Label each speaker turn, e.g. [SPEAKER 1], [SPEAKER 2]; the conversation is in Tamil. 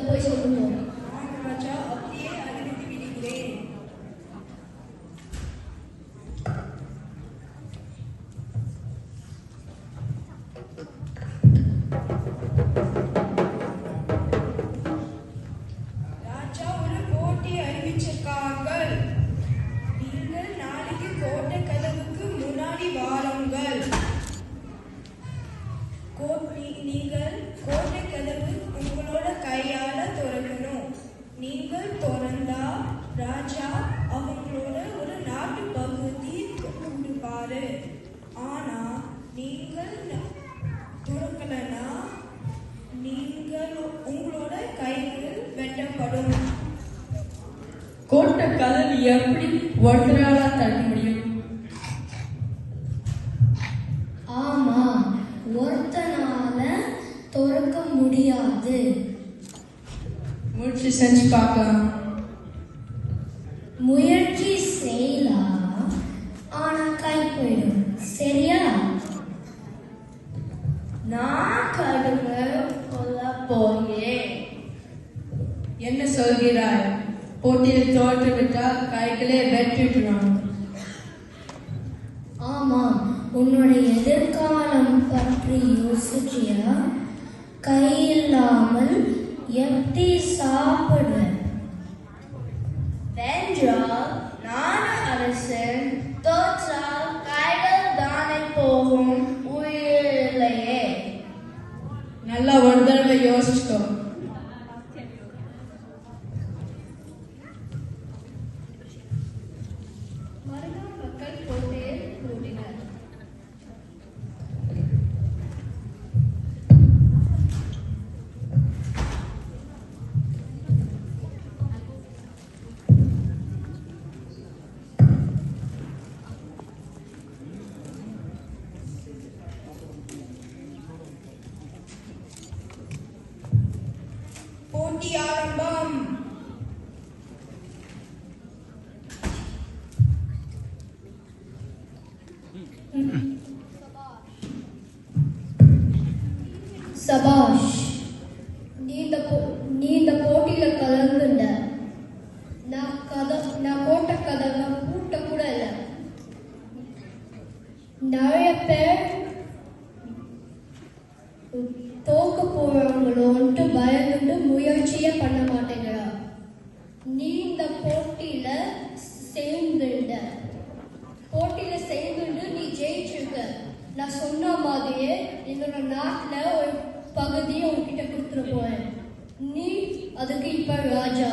[SPEAKER 1] 不会，就是我。
[SPEAKER 2] ராஜா அவங்களோட ஒரு நாட்டு பகுதி கொடுப்பாரு ஆனா நீங்கள் திறக்கலனா நீங்கள் உங்களோட கைகள் வெட்டப்படும்.
[SPEAKER 3] கோட்டை கதவு எப்படி ஒருத்தரால தட்ட முடியும்
[SPEAKER 1] ஆமா ஒருத்தனால திறக்க முடியாது.
[SPEAKER 3] முயற்சி செஞ்சு பார்க்கலாம்.
[SPEAKER 1] முயற்சி செய்யலாம் ஆனா கை போயிடும் சரியா?
[SPEAKER 3] நான் கடுமை கொல்ல போகிறேன். என்ன சொல்கிறாய்? போட்டியில் தோற்று விட்டால் கைகளே வெட்டிடுறான்
[SPEAKER 1] ஆமா உன்னுடைய எதிர்காலம் பற்றி யோசிச்சியா? கை இல்லாமல் எப்படி சாப்பிடுவேன்
[SPEAKER 4] வென்றால் நான அரசன் தோற்றால் கைகள் தானே போகும் உயிரில்லையே
[SPEAKER 3] நல்லா ஒரு தடவை யோசிச்சுக்கோ
[SPEAKER 1] மறுநாள் மக்கள் கோட்டையில் சபாஷ் நீ இந்த போ- நீ இந்த போட்டியில கலந்துட்ட. நான் கதை நான் போட்ட கதை நான் பூட்ட கூட இல்லை. நிறைய பேர் தோக்க போறவங்களோன்ட்டு பயந்துட்டு முயற்சியே பண்ண மாட்டேங்கிறா. நீ இந்த போட்டியில சேர்ந்துட்ட. போட்டியில சேர்ந்துட்டு நீ ஜெயிச்சிருக்க. நான் சொன்ன மாதிரியே என்னோட நாட்டுல ஒரு பகுதியை உன்கிட்ட கொடுத்துட போறேன். நீ அதுக்கு இப்ப ராஜா.